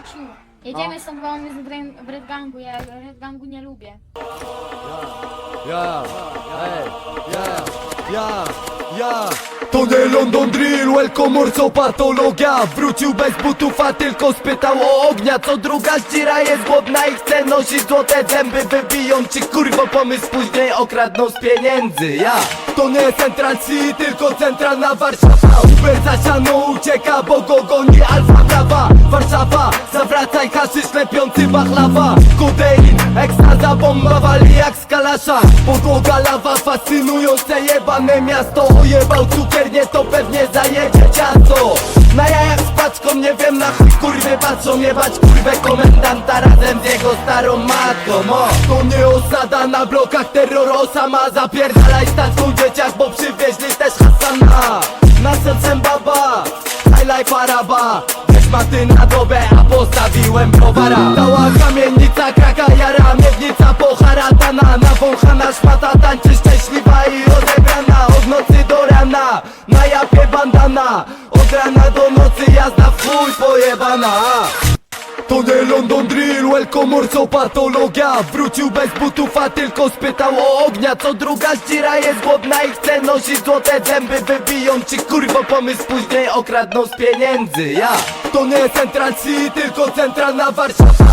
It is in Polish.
Maksiu, jedziemy stąd, bo on jest w Red- w Red Gangu, ja Red Gangu nie lubię. Ja, ej, ja, ja, ja. To nie London Drill, welcome morco patologia. Wrócił bez butów, a tylko spytał o ognia. Co druga zdzira jest głodna i chce nosić złote zęby. Wybiją ci kurwo pomysł, później okradną z pieniędzy. Ja, to nie Central City, tylko centralna Warszawa. Uber za siano ucieka, bo go goni alfa zawracaj haszysz lepiący bachlawa Kodein, ekstaza, bomba wali jak z kalasza. Podłoga lawa, fascynujące jebane miasto. Ojebał cukiernie, to pewnie zajedzie ciasto. Na jajach z paczką, nie wiem na chuj kurwy patrzą Jebać kurwę komendanta razem z jego starą matką o, To nie osada na blokach, terror osama Zapierdalaj stacją dzieciak, bo przywieźli też Hasana. Na sercem baba, highlight paraba Weź maty na dobę, a postawiłem browara. Cała kamienica, kraka jara Miednica poharatana Nawąchana szmata tańczy szczęśliwa i rozebrana. Od nocy do rana, na japie bandana. Od rana do nocy jazda w chuj pojebana. To nie London Drill, welcome patologia. Wrócił bez butów, a tylko spytał o ognia. Co druga zdzira jest głodna i chce nosić złote zęby. Wybiją ci kurwo pomysł, później okradną z pieniędzy. Ja, to nie Central City, tylko centralna Warszawa